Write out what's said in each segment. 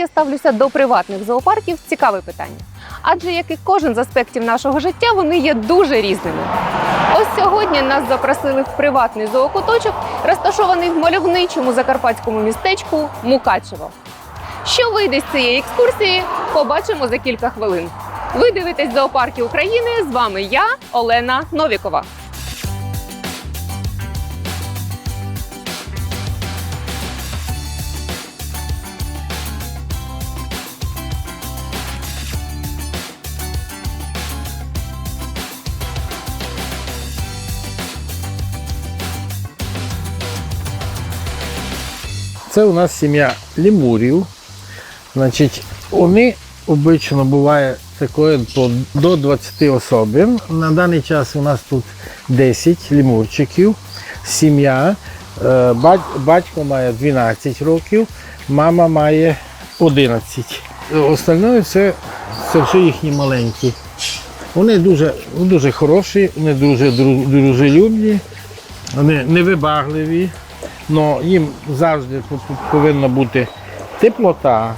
Я ставлюся до приватних зоопарків цікаве питання. Адже як і кожен з аспектів нашого життя, вони є дуже різними. Ось сьогодні нас запросили в приватний зоокуточок, розташований в мальовничому закарпатському містечку Мукачево. Що вийде з цієї екскурсії, побачимо за кілька хвилин. Ви дивитесь зоопарки України. З вами я, Олена Новікова. Це у нас сім'я лемурів. Значить, вони обично буває такої до 20 особин. На даний час у нас тут 10 лемурчиків, сім'я. Е, Батько має 12 років, мама має 11. Остальне все, це все їхні маленькі. Вони дуже, дуже хороші, вони дуже дружелюбні, вони невибагливі. Но їм завжди по- по- повинна бути теплота.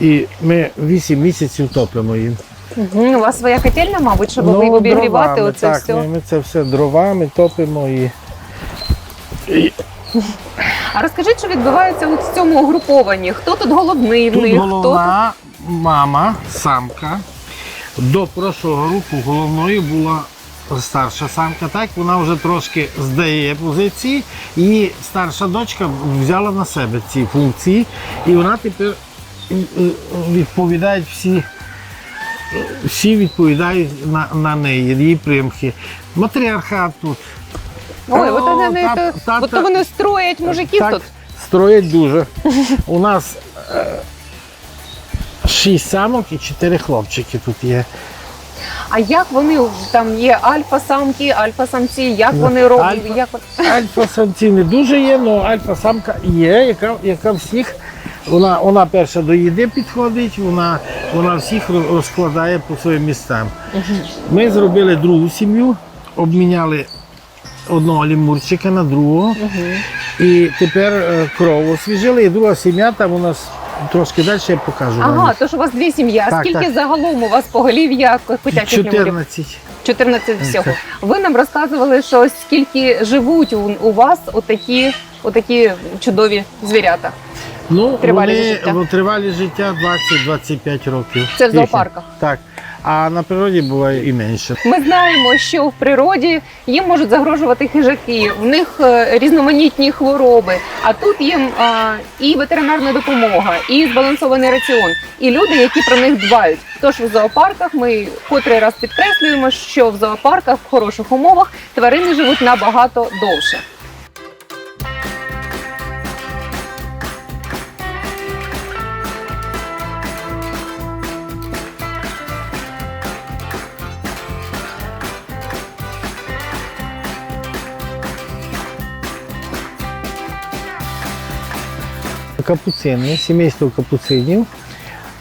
І ми 8 місяців топимо їм. У вас своя котельня, мабуть, щоб ви обігрівати дровами, оце так, все. Ми, ми це все дровами топимо і. і А розкажіть, що відбувається от в цьому угрупованні? Хто тут головний в них? Хто тут? мама, самка. До прошлого року головною була старша самка. Так вона вже трошки здає позиції, і старша дочка взяла на себе ці функції, і вона тепер відповідає всі. Всі відповідають на, на неї, її примхи. Матріархат тут. Ой, О, от вони, та- та- от та- вони строять мужиків так, тут. Строять дуже. У нас е, шість самок і чотири хлопчики тут є. А як вони там є альфа-самки, альфа-самці, як Ну, вони роблять? альфа- Як... Альфа-самців не дуже є, але альфа-самка є, яка, яка всіх. Вона, вона перша до їди підходить, вона, вона всіх розкладає по своїм містам. Ми зробили другу сім'ю, обміняли одного лімурчика на другого. І тепер е, кров освіжили, і друга сім'я там у нас трошки далі я покажу. вам. Ага, то ж у вас дві сім'ї. А Так, скільки так. загалом у вас поголів'я котячих лемурів? 14. 14 всього. Ви нам розказували, що скільки живуть у, у вас отакі, отакі чудові звірята. Ну, Тривалі вони, життя. ну, тривалість життя 20-25 років. Це в Їхні. зоопарках? Так. А на природі буває і менше. Ми знаємо, що в природі їм можуть загрожувати хижаки, в них е, різноманітні хвороби. А тут їм а, і ветеринарна допомога, і збалансований раціон, і люди, які про них дбають. Тож в зоопарках ми котрий раз підкреслюємо, що в зоопарках в хороших умовах тварини живуть набагато довше. Капуцини, сімейство капуцинів.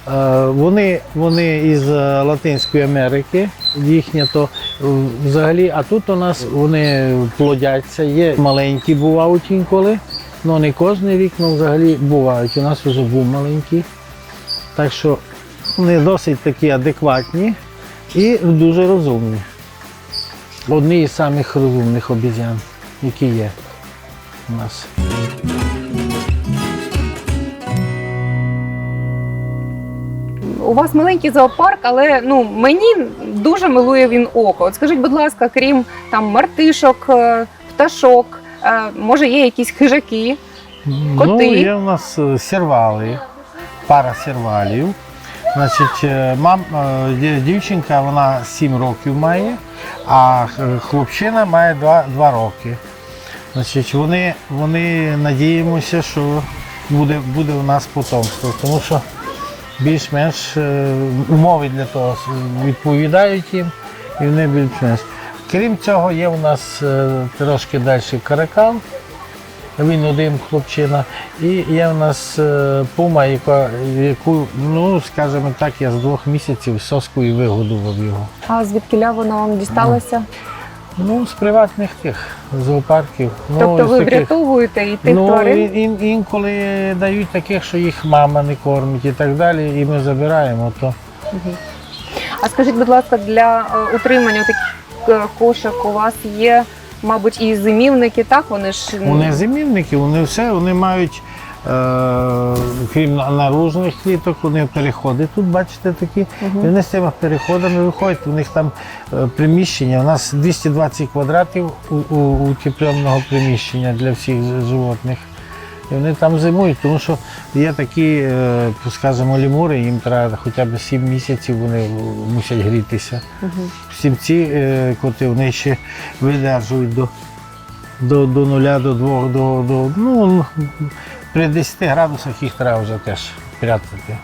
Е, Вони, вони із е, Латинської Америки, їхня то е, взагалі, а тут у нас вони плодяться, є маленькі бувають інколи, але не кожен рік, але взагалі бувають. У нас вже був маленький. Так що вони досить такі адекватні і дуже розумні. Одні із самих розумних обізян, які є у нас. У вас маленький зоопарк, але ну мені дуже милує він око. От скажіть, будь ласка, крім там мартишок, е, пташок, е, може є якісь хижаки? Коти. Ну, є у нас е, сервали, пара сервалів. Значить, мам, дівчинка вона 7 років має, а хлопчина має 2, 2 роки. Значить, вони, вони надіємося, що буде, буде у нас потомство, тому що більш-менш е, умови для того відповідають їм і вони більш-менш. Крім цього, є у нас е, трошки далі каракал. Він один хлопчина. І є у нас е, пума, яка, яку, ну, скажімо так, я з двох місяців соскою вигодував його. А звідкиля воно вам дісталося? Ну, з приватних тих зоопарків. Ну, тобто з ви таких- врятовуєте і тих ну, тварин? ін- ін- інколи дають таких, що їх мама не кормить і так далі, і ми забираємо. То А скажіть, будь ласка, для е, утримання таких е, кошок у вас є, мабуть, і зимівники, так? Вони ж вони зимівники, вони все, вони мають. Е, крім наружних кліток, вони переходи тут, бачите, такі. І вони з цими переходами виходять. У них там е, приміщення. У нас 220 квадратів утепленого приміщення для всіх животних. І вони там зимують, тому що є такі, е, скажімо, лімури, їм треба хоча б 7 місяців вони мусять грітися. Мгм. Сімці коти вони ще видержують до, до, до нуля, до двох, до, до ну, при 10 градусах їх треба вже теж прятати.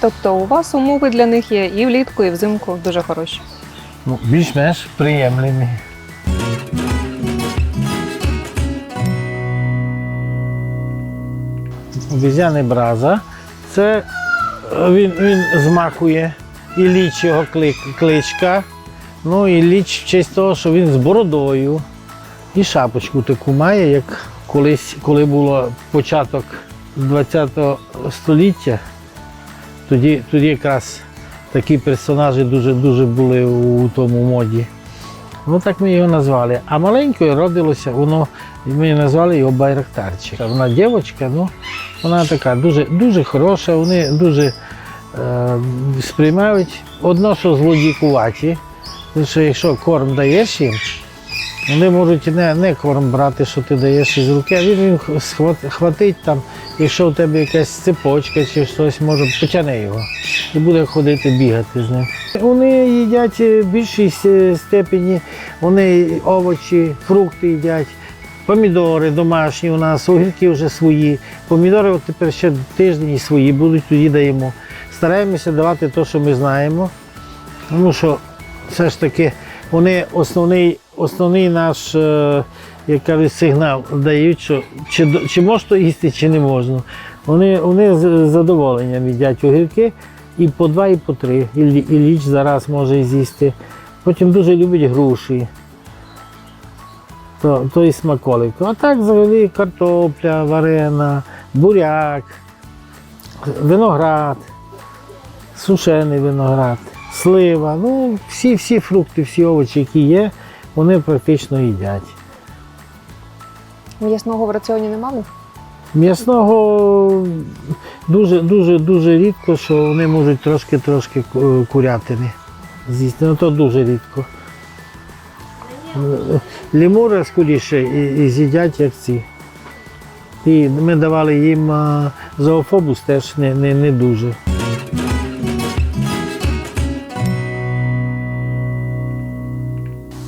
Тобто у вас умови для них є і влітку, і взимку дуже хороші. Ну, більш-менш приємлені. Обізяни браза. Це е, він, він змахує і ліч його кличка. Ну і ліч в честь того, що він з бородою. І шапочку таку має, як колись, коли було початок 20 століття. Тоді, тоді якраз такі персонажі дуже дуже були у тому моді. Ну так ми його назвали. А маленькою родилося, воно, ми назвали його Байрактарчик. Вона дівчинка, ну вона така дуже, дуже хороша, вони дуже е, сприймають одно, що злодійкуваті. Тому що якщо корм даєш їм, вони можуть не, не корм брати, що ти даєш із руки, а він, схват- хватить там, якщо у тебе якась цепочка чи щось, може потягне його і буде ходити бігати з ним. Вони їдять е, в більшій степені, вони овочі, фрукти їдять, помідори домашні у нас, огірки вже свої. Помідори от тепер ще тиждень свої будуть, тоді даємо. Стараємося давати те, що ми знаємо. Тому що все ж таки вони основний, основний наш, е, як кажуть, сигнал дають, що чи, чи можна їсти, чи не можна. Вони, вони з задоволенням їдять огірки і по два, і по три. І, і ліч зараз може з'їсти. Потім дуже люблять груші. То, то і смаколик. А так взагалі картопля, варена, буряк, виноград, сушений виноград, слива. Ну, всі, всі фрукти, всі овочі, які є, вони практично їдять. М'ясного в раціоні не мали? М'ясного дуже, дуже, дуже рідко, що вони можуть трошки-трошки курятини з'їсти. Ну то дуже рідко. Лімури скоріше і, і з'їдять, як ці. І ми давали їм зоофобус теж не, не, не дуже.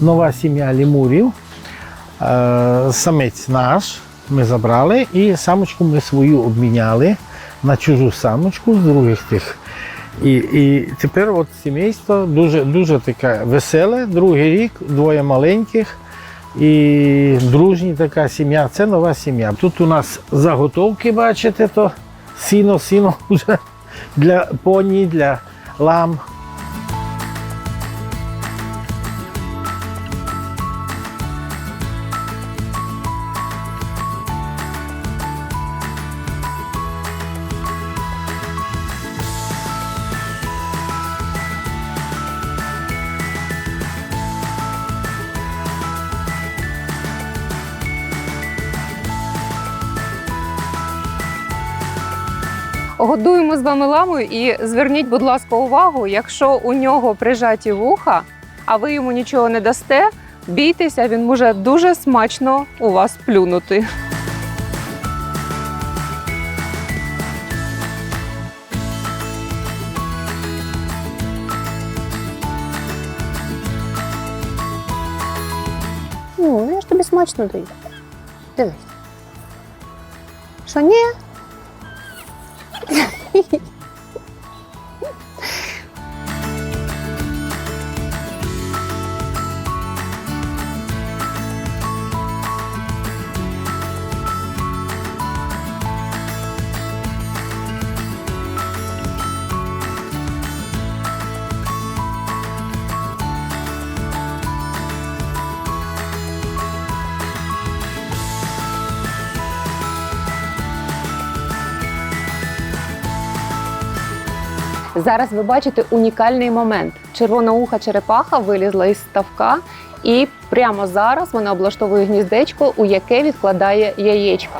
Нова сім'я лімурів. Е, Самець наш ми забрали і самочку ми свою обміняли на чужу самочку з других тих. І, і тепер от сімейство дуже, дуже таке веселе, другий рік, двоє маленьких і дружні така сім'я. Це нова сім'я. Тут у нас заготовки, бачите, то сіно, сіно вже для поні, для лам. Годуємо з вами ламою і зверніть, будь ласка, увагу, якщо у нього прижаті вуха, а ви йому нічого не дасте, бійтеся, він може дуже смачно у вас плюнути. Ну, я ж тобі смачно даю. Дивись. Що ні? Bye. Зараз ви бачите унікальний момент. Червоноуха черепаха вилізла із ставка, і прямо зараз вона облаштовує гніздечко, у яке відкладає яєчка.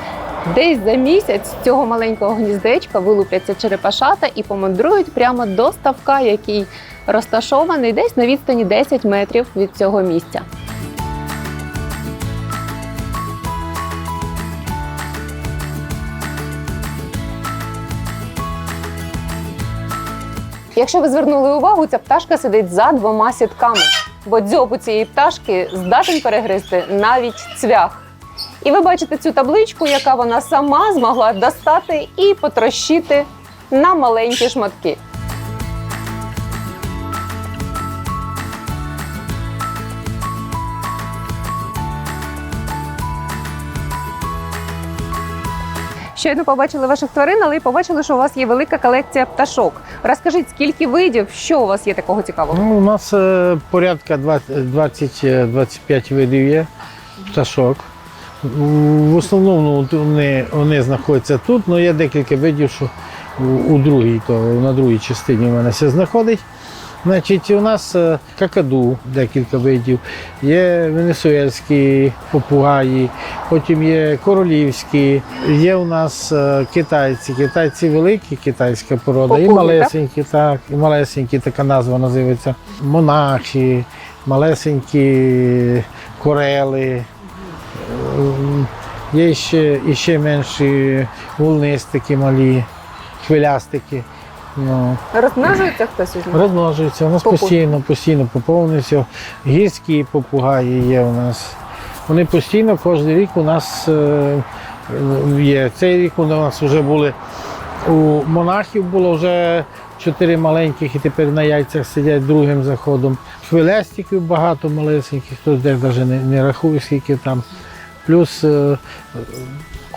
Десь за місяць з цього маленького гніздечка вилупляться черепашата і помандрують прямо до ставка, який розташований десь на відстані 10 метрів від цього місця. Якщо ви звернули увагу, ця пташка сидить за двома сітками, бо дзьоб у цієї пташки здатен перегризти навіть цвях. І ви бачите цю табличку, яка вона сама змогла достати і потрощити на маленькі шматки. Щойно побачили ваших тварин, але й побачили, що у вас є велика колекція пташок. Розкажіть, скільки видів, що у вас є такого цікавого? Ну, у нас е, порядка 20-25 видів є пташок. В основному ну, вони, вони знаходяться тут, але є декілька видів, що у, у другій, то на другій частині в мене все знаходить. Значить, у нас е, какаду, декілька видів, є венесуельські попугаї, потім є королівські, є у нас е, китайці. Китайці великі, китайська порода, і малесенькі, так, і малесенькі, така назва називається. Монахи, малесенькі корели. Ем, Є ще, і ще менші волнистики малі, хвилястики. Ну, Розмножується хтось із них? Розмножуються. У нас Попу- постійно, постійно поповнюється. Гірські попугаї є у нас. Вони постійно, кожен рік у нас е, є. Цей рік у нас вже були у монахів було вже чотири маленьких і тепер на яйцях сидять другим заходом. Хвилястиків багато малесеньких, хтось десь навіть не, не рахує, скільки там. Плюс е,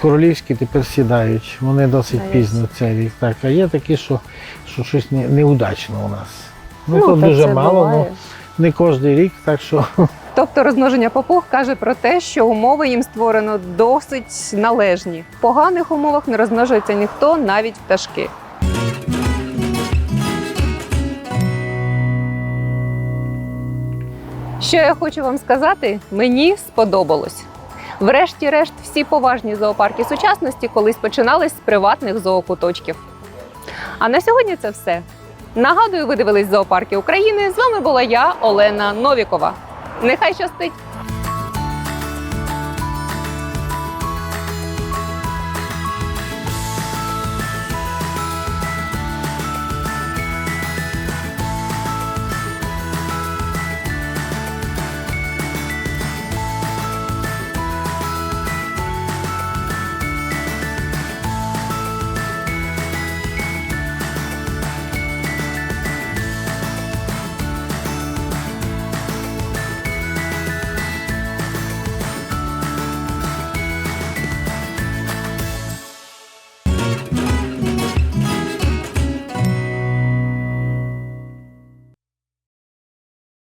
королівські тепер сідають. Вони досить Навіть. пізно цей рік. Так, а є такі, що, що щось не, неудачно у нас. Ну, Ну, то дуже це мало, ну не кожен рік, так що Тобто розмноження папуг каже про те, що умови їм створено досить належні. В поганих умовах не розмножується ніхто, навіть пташки. Що я хочу вам сказати, мені сподобалось. Врешті-решт, всі поважні зоопарки сучасності колись починались з приватних зоокуточків. А на сьогодні це все. Нагадую, ви дивились зоопарки України. З вами була я, Олена Новікова. Нехай щастить!